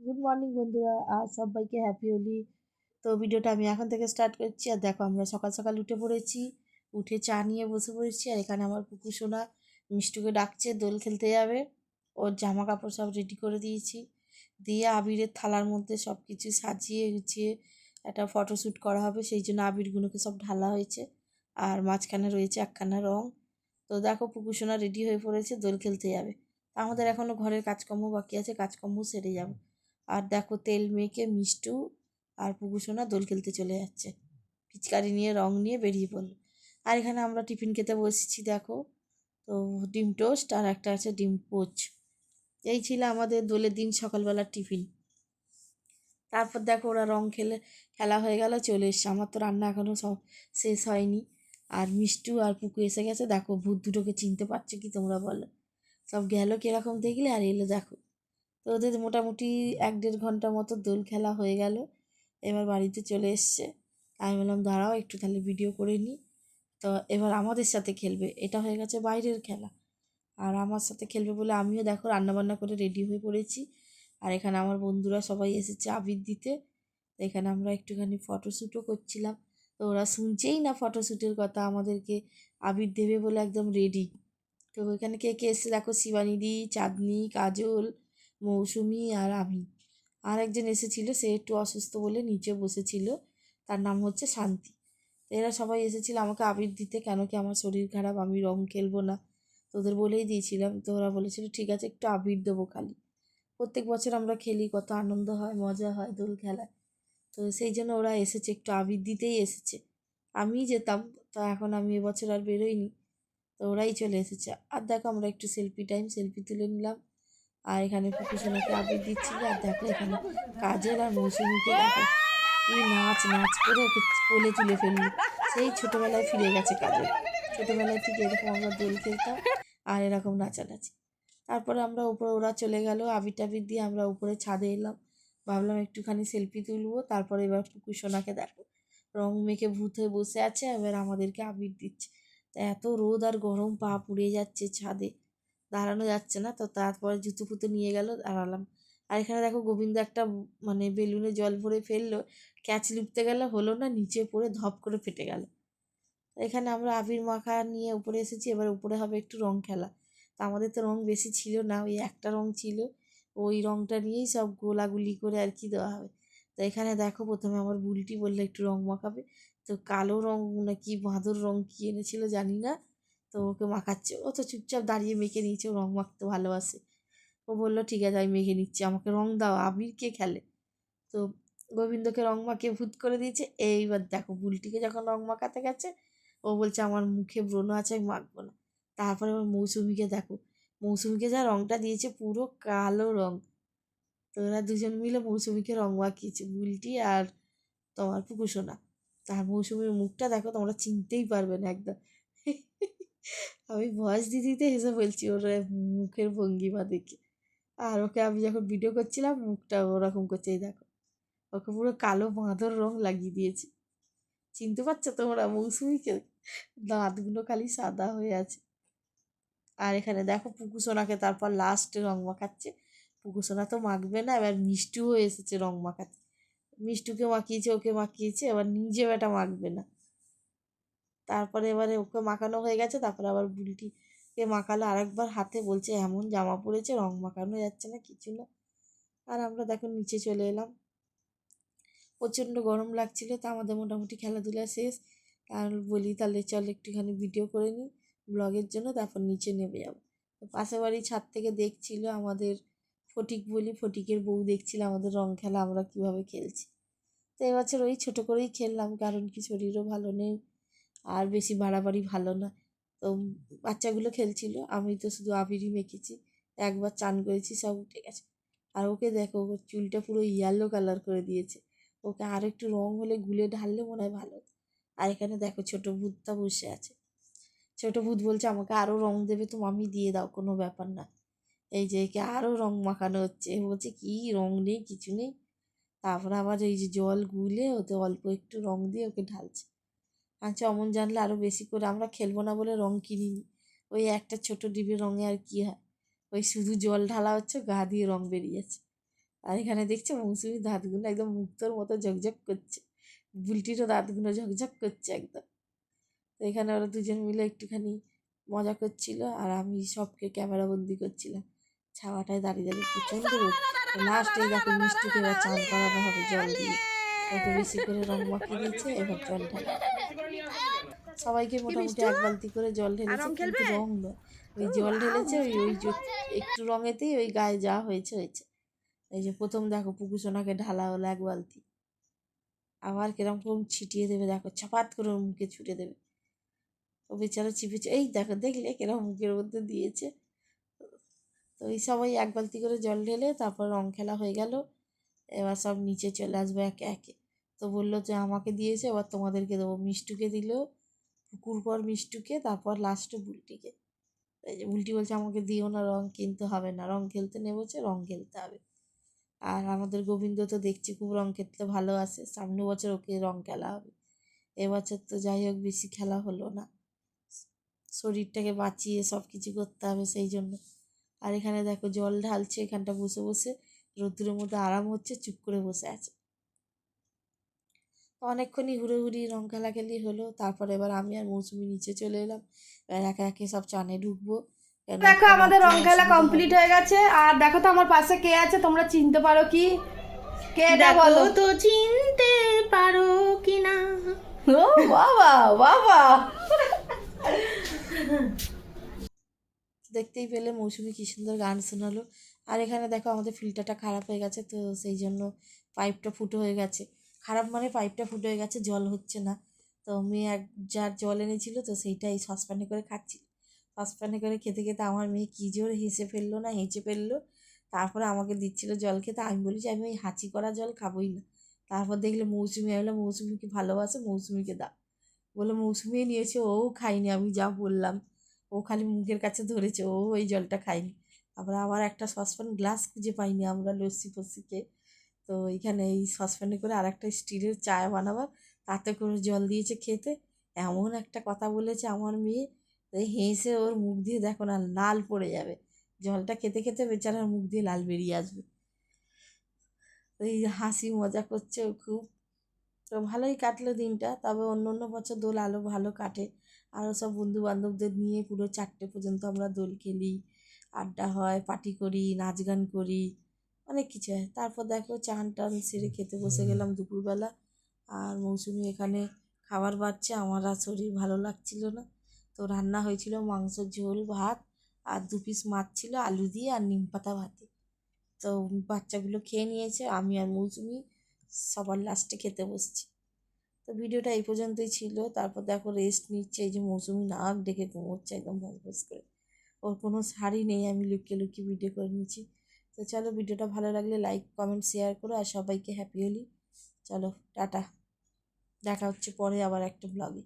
Good morning বন্ধুরা। আর সবাইকে happy Holi তো ভিডিওটা আমি এখন থেকে স্টার্ট করছি। আর দেখো, আমরা সকাল সকাল উঠে পড়েছি। উঠে চা নিয়ে বসে পড়েছি। আর এখানে আমার পুকুর সোনা মিষ্টুকে ডাকছে, দোল খেলতে যাবে। ওর জামা কাপড় সব রেডি করে দিয়েছি। দিয়ে আবিরের থালার মধ্যে সব কিছু সাজিয়ে গুছিয়ে একটা ফটোশ্যুট করা হবে। সেই জন্য আবিরগুলোকে সব ঢালা হয়েছে। আর মাঝখানে রয়েছে একখানা রং। তো দেখো পুকুর সোনা রেডি হয়ে পড়েছে, দোল খেলতে যাবে। আমাদের এখনও ঘরের কাজকর্ম বাকি আছে। কাজকর্ম সেরে যাব। আর দেখো তেল মেখে মিষ্টু আর পুকুসোনা দোল খেলতে চলে যাচ্ছে। পিচকারি নিয়ে, রং নিয়ে বেরিয়ে পড়ল। আর এখানে আমরা টিফিন খেতে বসেছি, দেখো। তো ডিম টোস্ট আর একটা আছে ডিম পোচ। এই ছিল আমাদের দোলের দিন সকালবেলার টিফিন। তারপর দেখো ওরা রং খেলে, খেলা হয়ে গেল, চলে এসছে। আমার তো রান্না এখনও সব শেষ হয়নি। আর মিষ্টু আর পুকু এসে গেছে। দেখো ভূত দুটোকে চিনতে পারছে কি তোমরা বলো। সব গেল কীরকম দেখলে আর এলো দেখো। তো ওদের মোটামুটি এক দেড় ঘণ্টা মতো দোল খেলা হয়ে গেল। এবার বাড়িতে চলে এসছে। আমি বললাম, দাঁড়াও, একটু তাহলে ভিডিও করে নিই তো এবার আমাদের সাথে খেলবে। এটা হয়ে গেছে বাইরের খেলা। আর আমার সাথে খেলবে বলে আমিও দেখো রান্নাবান্না করে রেডি হয়ে পড়েছি। আর এখানে আমার বন্ধুরা সবাই এসেছে আবির দিতে। এখানে আমরা একটুখানি ফটোশ্যুটও করছিলাম। তো ওরা শুনছেই না ফটোশ্যুটের কথা, আমাদেরকে আবির দেবে বলে একদম রেডি তো ওইখানে কে কে এসছে দেখো শিবানিদি চাঁদনি, কাজল মৌসুমি আর আমি আর একজন এসেছিল, সে একটু অসুস্থ বলে নিচে বসেছিল। তার নাম হচ্ছে শান্তি। এরা সবাই এসেছিল, আমাকে আবির দিতে কেন কি আমার শরীর খারাপ? আমি রং খেলব না। তোদের বলেই দিয়েছিলাম। তো ওরা বলেছিল, ঠিক আছে, একটু আবির দেবো খালি প্রত্যেক বছর আমরা খেলি, কত আনন্দ হয়, মজা হয়, দোল খেলায়। তো সেই জন্য ওরা এসেছে, একটু আবির দিতেই এসেছে। আমি যেতাম, তো এখন আমি এবছর আর বেরোইনি। তো ওরাই চলে এসেছে। আর দেখো, আমরা একটু সেলফি টাইম সেলফি তুলে নিলাম। আর এখানে পুকুসোনাকে আবির দিচ্ছিল আর দেখো এখানে কাজের আর মৌসুমিকে দেখো। কি নাচ নাচ করে ওকে কোলে তুলে ফেলল। সেই ছোটোবেলায় ফিরে গেছে কাজের ছোটোবেলায় ঠিক এরকম আমরা দোল খেলতাম আর এরকম নাচানাচি। তারপরে আমরা উপরে, ওরা চলে গেল। আবির টাবির দিয়ে আমরা উপরে ছাদে এলাম। ভাবলাম একটুখানি সেলফি তুলবো। তারপরে এবার পুকুসোনাকে দেখো। রং মেখে ভূত হয়ে বসে আছে। এবার আমাদেরকে আবির দিচ্ছে। তা এত রোদ আর গরম পা পুড়ে যাচ্ছে ছাদে। দাঁড়ানো যাচ্ছে না। তো তারপরে জুতো ফুতো নিয়ে গেল, দাঁড়ালাম। আর এখানে দেখো গোবিন্দ একটা মানে বেলুনে জল ভরে ফেলল, ক্যাচ লিপতে গেলে, হলো না, নিচে পড়ে ধপ করে ফেটে গেল। এখানে আমরা আবির মাখা নিয়ে উপরে এসেছি, এবার উপরে হবে একটু রং খেলা। তা আমাদের তো রং বেশি ছিল না, ওই একটা রং ছিল, ওই রংটা নিয়েই সব গোলাগুলি করে আর কি দেওয়া হবে। তো এখানে দেখো প্রথমে আমার বুলটি বললে একটু রং মাখাবে। তো কালো রং না কি বাঁদর রং কী এনেছিল জানি না। তো ওকে মাখাচ্ছে। ও তো চুপচাপ দাঁড়িয়ে মেখে নিয়েছে রং মাখতে ভালোবাসে। ও বলল, ঠিক আছে, আমি মেখে নিচ্ছি, আমাকে রং দাও আবির কে খেলে? তো গোবিন্দকে রং মাখিয়ে ভূত করে দিয়েছে। এইবার দেখো বুলটিকে যখন রং মাখাতে গেছে, ও বলছে, আমার মুখে ব্রণ আছে, আমি মাখবো না। তারপরে আমার মৌসুমিকে দেখো, মৌসুমিকে যা রংটা দিয়েছে, পুরো কালো রং। তো ওরা দুজন মিলে মৌসুমিকে রং মাখিয়েছে বুলটি আর তোমার পুকুসোনা তার মৌসুমির মুখটা দেখো, তোমরা চিনতেই পারবে না একদম। আমি ভয়েস দিদিতে হেসে বলছি ওর মুখের ভঙ্গিমা দেখে। আর ওকে আমি যখন ভিডিও করছিলাম, মুখটা ওরকম করছে, এই দেখো। ওকে পুরো কালো বাঁদর রং লাগিয়ে দিয়েছি। চিনতে পারছ তোমরা মৌসুমিকে? দাঁতগুলো খালি সাদা হয়ে আছে। আর এখানে দেখো পুকুসোনাকে তারপর লাস্টে রং মাখাচ্ছে। পুকুসোনা তো মাখবে না, এবার মিষ্টিও এসেছে রং মাখাতে। মিষ্টুকে মাখিয়েছে, ওকে মাখিয়েছে, এবার নিজেও এটা মাখবে না। তারপরে এবারে ওকে মাখানো হয়ে গেছে, তারপরে আবার বুলটিকে মাখালো আরেকবার হাতে, বলছে এমন জামা পরেছে রং মাখানো যাচ্ছে না, কিছু না। আর আমরা দেখো নিচে চলে এলাম। প্রচণ্ড গরম লাগছিল, তা আমাদের মোটামুটি খেলাধুলা শেষ। আর বলি তাহলে চল একটুখানি ভিডিও করে নিই ব্লগের জন্য, তারপর নিচে নেমে যাব। পাশের বাড়ি ছাদ থেকে দেখছিল আমাদের ফটিক বলি, ফটিকের বউ দেখছিল আমাদের রং খেলা, আমরা কীভাবে খেলছি। তো এবছর ওই ছোটো করেই খেললাম, কারণ কি শরীরও ভালো নেই। আর বেশি বাড়াবাড়ি ভালো না। তো বাচ্চাগুলো খেলছিল, আমি তো শুধু আবিরই মেখেছি। একবার চান করেছি, সব উঠে গেছে। আর ওকে দেখো, ওর চুলটা পুরো ইয়েলো কালার করে দিয়েছে। ওকে আর একটু রং হলে গুলে ঢাললে মনে হয় ভালো আর এখানে দেখো, ছোটো ভূতটা বসে আছে। ছোটো ভূত বলছে, আমাকে আরও রং দেবে তো আমি দিয়ে দাও, কোনো ব্যাপার না। এই যে একে আরও রং মাখানো হচ্ছে। বলছে, কি রং নেই, কিছু নেই? তারপরে আবার এই যে জল গুলে ওতে অল্প একটু রং দিয়ে ওকে ঢালছে। আচ্ছা অমন জানলে আরও বেশি করে আমরা খেলব না বলে রং কিনিনি ওই একটা ছোটো ডিবের রঙে আর কী হয়? ওই শুধু জল ঢালা হচ্ছে, গা দিয়ে রঙ বেরিয়েছে। আর এখানে দেখছে মৌসুমির দাঁতগুলো একদম মুক্তর মতো ঝকঝক করছে। বুলটিরও দাঁতগুলো ঝকঝক করছে একদম। তো এখানে ওরা দুজন মিলে একটুখানি মজা করছিল আর আমি সবকে ক্যামেরা বন্দি করছিলাম। ছাওয়াটায় দাঁড়িয়ে দাঁড়িয়ে প্রচণ্ড রোদ। লাস্টে দেখো মিষ্টিকে এবার চান করানো হবে জল দিয়ে। একটু বেশি করে রং মাখিয়ে দিয়েছে এবার জল ঢালা সবাইকে মোটামুটি এক বালতি করে জল ঢেলেছে কিন্তু রং ওই জল ঢেলেছে ওই ওই একটু রঙেতেই ওই গায়ে যা হয়েছে হয়েছে। এই যে প্রথম দেখো পুকুসোনাকে ঢালা হলো এক বালতি। আবার কিরম কিরম ছিটিয়ে দেবে দেখো ছাপাত করে ওর মুখে ছুটে দেবে। ও বেচারা চিপেছে। এই দেখো দেখলে কিরম মুখের মধ্যে দিয়েছে। তো এই সবাই এক বালতি করে জল ঢেলে তারপর রং খেলা হয়ে গেল। এবার সব নিচে চলে আসবে একে একে। তো বলল যে আমাকে দিয়েছে, এবার তোমাদেরকে দেবো। মিষ্টুকে দিল, পুকুর পর মিষ্টুকে, তারপর লাস্টে বুলটিকে। বুলটি বলছে, আমাকে দিও না, রং কিনতে হবে না। রং খেলতে নেবছে রং খেলতে হবে। আর আমাদের গোবিন্দ তো দেখছি খুব রং খেলতে ভালো আছে। সামনে বছর ওকে রং খেলা হবে। এবছর তো যাই হোক, বেশি খেলা হলো না। শরীরটাকে বাঁচিয়ে সব কিছু করতে হবে সেই জন্য। আর এখানে দেখো, জল ঢালছে, এখানটা বসে বসে। রোদ্দুরের মধ্যে আরাম হচ্ছে, চুপ করে বসে আছে। অনেকক্ষণই হুড়োহুড়ি রং খেলাখেলি হলো। তারপর এবার আমি আর মৌসুমি নিচে চলে এলাম। এবার একে একে সব চানে ঢুকবো। দেখো আমাদের রং খেলা কমপ্লিট হয়ে গেছে। আর দেখো তো আমার পাশে কে আছে তোমরা চিনতে পারো কি? কে বলো? তো চিনতে পারো কি না ও বাবা বাবা। দেখতেই পেলে মৌসুমি কি সুন্দর গান শোনালো। আর এখানে দেখো আমাদের ফিল্টারটা খারাপ হয়ে গেছে তো সেই জন্য পাইপটা ফুটো হয়ে গেছে। খারাপ মানে পাইপটা ফুটো হয়ে গেছে, জল হচ্ছে না। তো মেয়ে এক, যার জল এনেছিল তো সেইটাই সসপ্যানে করে খাচ্ছিল সসপ্যানে করে খেতে খেতে আমার মেয়ে কী জোর হেসে ফেলল না, হেঁচে ফেলল। তারপরে আমাকে দিচ্ছিল জল খেতে। আমি বলেছি আমি ওই হাঁচি করা জল খাবোই না। তারপর দেখলে মৌসুমি এলো মৌসুমিকে ভালোবাসে, মৌসুমিকে দাও। বলে মৌসুমি নিয়েছে, ও খাইনি আমি যা বললাম। ও খালি মুখের কাছে ধরেছে, ও ওই জলটা খায়নি। তারপরে আবার একটা সসপ্যান গ্লাস খুঁজে পাইনি আমরা লস্যি ফস্যিকে তো এইখানে এই সসপ্যানে করে আর একটা স্টিলের চা বানাবার তাতে করে জল দিয়েছে খেতে। এমন একটা কথা বলেছে আমার মেয়ে হেসে ওর মুখ দিয়ে দেখো না, লাল পড়ে যাবে। জলটা খেতে খেতে বেচারার মুখ দিয়ে লাল বেরিয়ে আসবে। তো এই হাসি মজা করছে খুব। তো ভালোই কাটলো দিনটা। তবে অন্য অন্য বছর দোল আলো ভালো কাটে। আরও সব বন্ধু বান্ধবদের নিয়ে পুরো চারটে পর্যন্ত আমরা দোল খেলি, আড্ডা হয়, পার্টি করি, নাচ গান করি। অনেক কিছু হয়। তারপর দেখো চান টান সেরে খেতে বসে গেলাম দুপুরবেলা। আর মৌসুমি এখানে খাবার বাড়ছে আমার আর শরীর ভালো লাগছিল না। তো রান্না হয়েছিল মাংস ঝোল ভাত আর দু পিস মাছ ছিল আলু দিয়ে আর নিম পাতা ভাতে। তো বাচ্চাগুলো খেয়ে নিয়েছে আমি আর মৌসুমি সবার লাস্টে খেতে বসছি। তো ভিডিওটা এই পর্যন্তই ছিল। তারপর দেখো রেস্ট নিচ্ছে এই যে মৌসুমি নাক ডেকে ঘুমোচ্ছে একদম ভস ভস করে। ওর কোনো শাড়ি নেই আমি লুকিয়ে লুকিয়ে ভিডিও করে নিচ্ছি তো চলো ভিডিওটা ভালো লাগলে লাইক কমেন্ট শেয়ার করো আর সবাইকে হ্যাপি হলি। চলো, টাটা। দেখা হচ্ছে পরে আবার একটা ব্লগে